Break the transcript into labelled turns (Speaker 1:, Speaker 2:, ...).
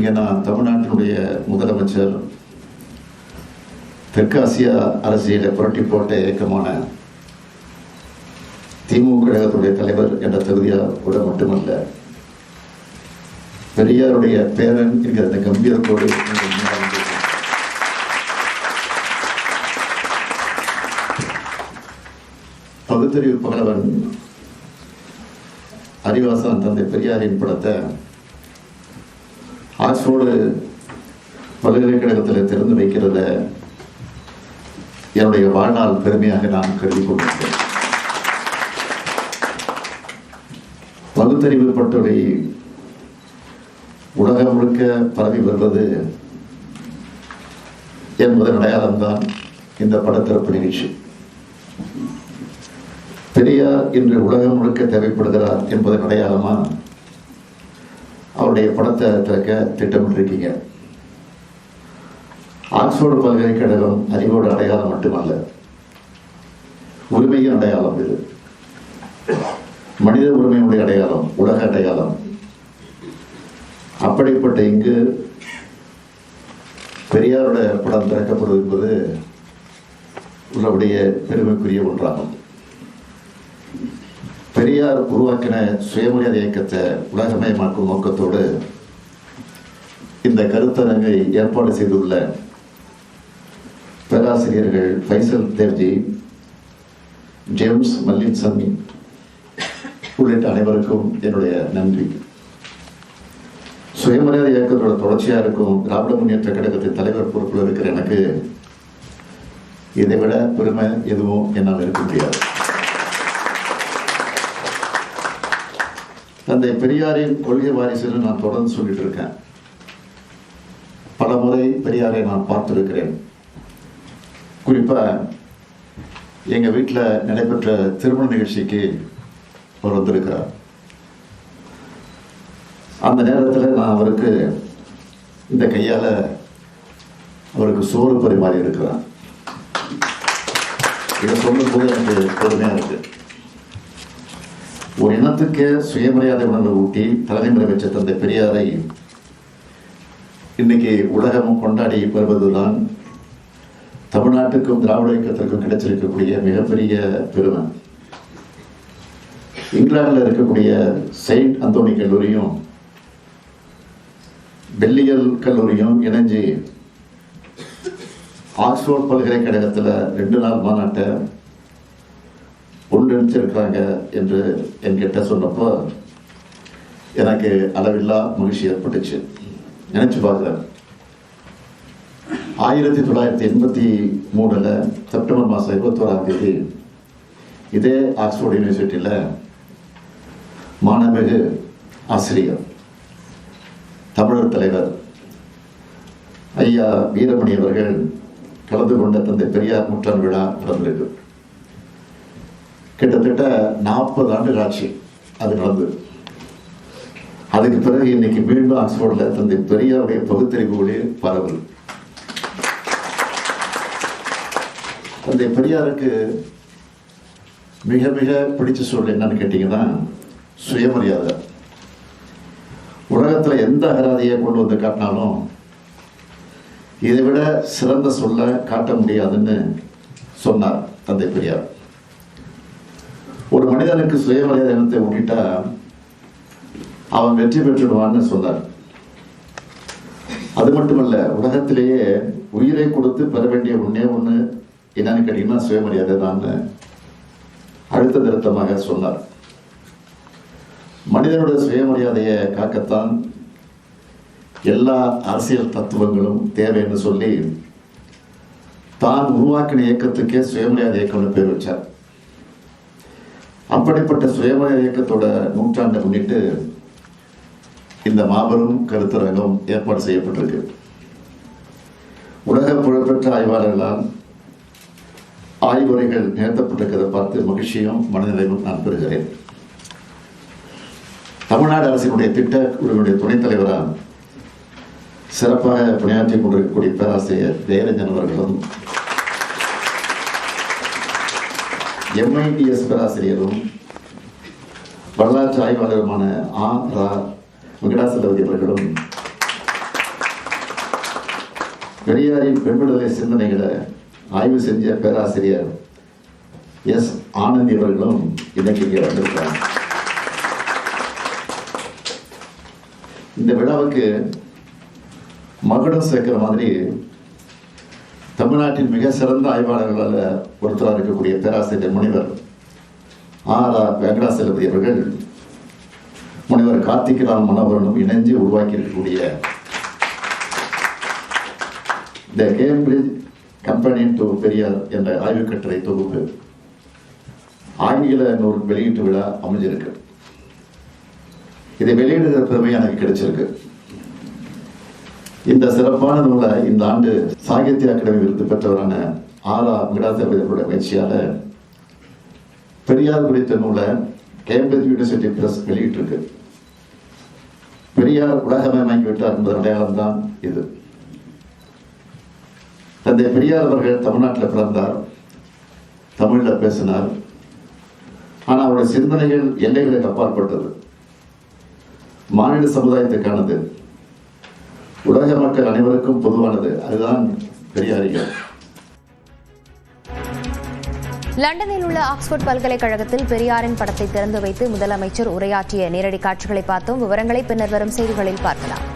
Speaker 1: இங்கே நான் தமிழ்நாட்டினுடைய முதலமைச்சர் தெற்காசியா அரசியலை புரட்டி போட்ட இயக்கமான திமுக கழகத்துடைய தலைவர் என்ற தகுதியாக கூட மட்டுமல்ல பெரியாருடைய பேரன் என்கிற அந்த கம்பீரத்தோடு இங்கே பகுத்தறிவு பகலவன் அறிவாசன் தந்தை பெரியாரின் படத்தை ஆக்ஸ்போர்டு பல்கலைக்கழகத்தில் திறந்து வைக்கிறத என்னுடைய வாழ்நாள் பெருமையாக நான் கருதி கொண்டிருக்கிறேன். பகுத்தறிவு பட்டுரை உலகம் முழுக்க பரவி வருவது என்பதன் அடையாளம்தான் இந்த படத்திறப்பு நிகழ்ச்சி. பெரியார் இன்று உலகம் முழுக்க தேவைப்படுகிறார் என்பதன் அடையாளமா அவருடைய படத்தை திறக்க திட்டமிட்டிருக்கீங்க. ஆக்ஸ்போர்டு பல்கலைக்கழகம் அறிவோட அடையாளம் மட்டுமல்ல உரிமையின் அடையாளம் இது. மனித உரிமையுடைய அடையாளம் உலக அடையாளம். அப்படிப்பட்ட இங்கு பெரியாரோட படம் திறக்கப்படுவது என்பது உள்ளபடிய பெருமைக்குரிய ஒன்றாகும். பெரியார் உருவாக்கின சுயமரியாதை இயக்கத்தை உலகமயமாக்கும் நோக்கத்தோடு இந்த கருத்தரங்கை ஏற்பாடு செய்துள்ள பேராசிரியர்கள் ஃபைசல் தேவ்ஜி ஜேம்ஸ் மல்லின்சாமி உள்ளிட்ட அனைவருக்கும் என்னுடைய நன்றி. சுயமரியாதை இயக்கத்தோட தொடர்ச்சியாக இருக்கும் திராவிட முன்னேற்ற கழகத்தின் தலைவர் பொறுப்பில் இருக்கிற எனக்கு இதை விட பெருமை எதுவும் என்னால் இருக்க முடியாது. தந்தை பெரியாரின் கொள்கை வாரிசுன்னு நான் தொடர்ந்து சொல்லிட்டு இருக்கேன். பல முறை பெரியாரை நான் பார்த்துருக்கிறேன். குறிப்பா எங்க வீட்டில் நடைபெற்ற திருமண நிகழ்ச்சிக்கு அவர் வந்திருக்கிறார். அந்த நேரத்தில் நான் அவருக்கு இந்த கையால அவருக்கு சோறு பரிமாறி இருக்கிறேன் இதை சொல்லும்போது எனக்கு பெருமையாக இருக்கு. ஒரு இனத்துக்கு சுயமரியாதை உணர்வு ஊட்டி தலைமுறை வச்ச தந்தை பெரியாரை இன்னைக்கு உலகமும் கொண்டாடி வருவதுதான் தமிழ்நாட்டுக்கும் திராவிட இயக்கத்திற்கும் கிடைச்சிருக்கக்கூடிய மிகப்பெரிய பெருமை. இங்கிலாந்தில் இருக்கக்கூடிய செயின்ட் அந்தோனி கல்லூரியும் பெல்லியல் கல்லூரியும் இணைஞ்சு ஆக்ஸ்போர்ட் பல்கலைக்கழகத்தில் ரெண்டு நாள் மாநாட்டை ஒன்றிணைச்சிருக்கிறாங்க என்று என்கிட்ட சொன்னப்போ எனக்கு அளவில்லா மகிழ்ச்சி ஏற்பட்டுச்சு. நினைச்சு பார்க்குறேன் ஆயிரத்தி தொள்ளாயிரத்தி எண்பத்தி மூணுல செப்டம்பர் மாதம் இருபத்தோராம் தேதி இதே ஆக்ஸ்போர்ட் யூனிவர்சிட்டியில் மாணமிகு ஆசிரியர் தமிழர் தலைவர் ஐயா வீரமணி அவர்கள் கலந்து கொண்ட தந்தை பெரியார் நூற்றாண்டு விழா நடந்திருக்கு. கிட்டத்தட்ட நாற்பது ஆண்டுகள் ஆச்சு அது நடந்தது. அதுக்கு பிறகு இன்னைக்கு மீண்டும் ஆக்ஸ்போர்டில் தந்தை பெரியாருடைய பகுத்தறிவு ஒளி பரவல். தந்தை பெரியாருக்கு மிக மிக பிடிச்ச சொல் என்னன்னு கேட்டீங்கன்னா சுயமரியாதை. உலகத்தில் எந்த அகராதியை கொண்டு வந்து காட்டினாலும் இதை விட சிறந்த சொல்ல காட்ட முடியாதுன்னு சொன்னார் தந்தை பெரியார். மனிதனுக்கு சுயமரியாதை இனத்தை ஊட்டிட்டா அவன் வெற்றி பெற்றுடுவான்னு சொன்னார். அது மட்டுமல்ல உலகத்திலேயே உயிரை கொடுத்து பெற வேண்டிய ஒன்னே ஒண்ணு என்னன்னு கேட்டீங்கன்னா சுயமரியாதை தான் அழுத்த திருத்தமாக சொன்னார். மனிதனுடைய சுயமரியாதையை காக்கத்தான் எல்லா அரசியல் தத்துவங்களும் தேவைன்னு சொல்லி தான் உருவாக்கின இயக்கத்துக்கே சுயமரியாதை இயக்கம்னு பேர் வச்சார். அப்படிப்பட்ட சுயமய இயக்கத்தோட நூற்றாண்டை முன்னிட்டு இந்த மாபெரும் கருத்தரங்கம் ஏற்பாடு செய்யப்பட்டிருக்கு. உலக புகழ்பெற்ற ஆய்வாளர்களால் ஆய்வுரைகள் நிகழ்த்தப்பட்டிருக்கிறத பார்த்து மகிழ்ச்சியும் மனநிலையும் நான் பெறுகிறேன். தமிழ்நாடு அரசினுடைய திட்ட குழுவினுடைய துணைத் தலைவராக சிறப்பாக பணியாற்றி கொண்டிருக்கக்கூடிய பேராசிரியர் ஜெயரஞ்சன் அவர்களும் எம்ஐடிஎஸ் பேராசிரியரும் வரலாற்று ஆய்வாளருமான ஆ ரா வெங்கடாசலபதி அவர்களும் பெரியாரின் பெண்விடுதலை சிந்தனைகளை ஆய்வு செஞ்ச பேராசிரியர் எஸ் ஆனந்தி அவர்களும் இன்னைக்கு இங்கே வந்திருக்கிறார். இந்த விழாவுக்கு மகுடம் சேர்க்கிற மாதிரி தமிழ்நாட்டின் மிக சிறந்த ஆய்வாளர்களில் ஒருத்தராக இருக்கக்கூடிய பேராசிரியர் முனிவர் ஆர் ஆர் வெங்கடாசலபதி அவர்கள் முனிவர் கார்த்திகராம் மனவரனும் இணைஞ்சு உருவாக்கி இருக்கக்கூடிய த கேம்பிரிட்ஜ் கம்பெனியின் டு பெரியார் என்ற ஆய்வுக் கட்டுரை தொகுப்பு ஆங்கில நூல் வெளியீட்டு விழா அமைஞ்சிருக்கு. இதை வெளியிடுகிற பெருமை எனக்கு கிடைச்சிருக்கு. இந்த சிறப்பான நூலை இந்த ஆண்டு சாகித்ய அகாடமி விருது பெற்றவரான ஆரா மிடாசபதியோட முயற்சியால பெரியார் குறித்த நூலை கேம்பிரிட்ஜ் யூனிவர்சிட்டி பிரஸ் வெளியிட்டிருக்கு. பெரியார் உலகமயமாக்கி விட்டார் என்பது அடையாளம் தான் இது. தந்தை பெரியார் அவர்கள் தமிழ்நாட்டில் பிறந்தார். தமிழில் பேசினார். ஆனால் அவருடைய சிந்தனைகள் எல்லைகளுக்கு அப்பாற்பட்டது மாநில சமுதாயத்துக்கானது. உலக மக்கள் அனைவருக்கும் பொதுவானது. அதுதான் பெரியாரியம்
Speaker 2: லண்டனில் உள்ள ஆக்ஸ்போர்ட் பல்கலைக்கழகத்தில் பெரியாரின் படத்தை திறந்து வைத்து முதலமைச்சர் உரையாற்றிய நேரடி காட்சிகளை பார்த்தோம். விவரங்களை பின்னர் வரும் செய்திகளில் பார்க்கலாம்.